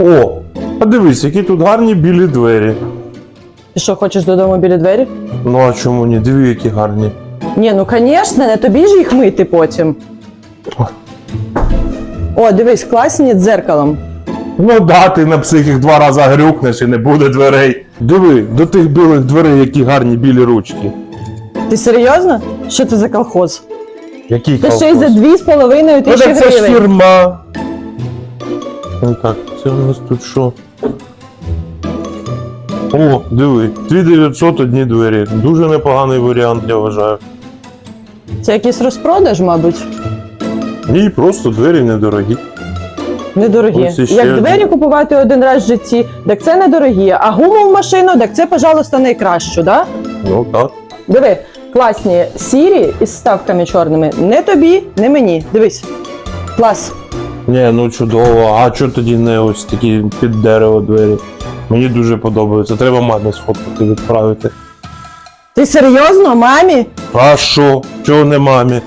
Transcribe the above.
О, а дивись, які тут гарні білі двері. Ти що, хочеш додому біля двері? Ну а чому ні? Диви, які гарні. Ні, ну звісно, не тобі ж їх мити потім. О, дивись, класні з дзеркалом. Ну да, ти на психіх два рази грюкнеш і не буде дверей. Диви, до тих білих дверей, які гарні білі ручки. Ти серйозно? Що це за колхоз? Який Ти ще й за колхоз? дві з половиною Ну, тисячі так це ж гривень. фірма. Ну так, це у нас тут що? О, диви, 2900 одні двері. Дуже непоганий варіант, я вважаю. Це якийсь розпродаж, мабуть. Ні, просто двері недорогі. Недорогі. Ось іще Як один. двері купувати один раз в житті, так це недорогі. А гуму в машину, так це, пожалуйста, найкращу, да? Ну так. Диви, класні сірі із ставками чорними. Не тобі, не мені. Дивись. Клас. Ні, ну чудово. А чого тоді не ось такі під дерево двері? Мені дуже подобається. Треба мамі сфоткати відправити. Ти серйозно, мамі? А що? Чого не мамі?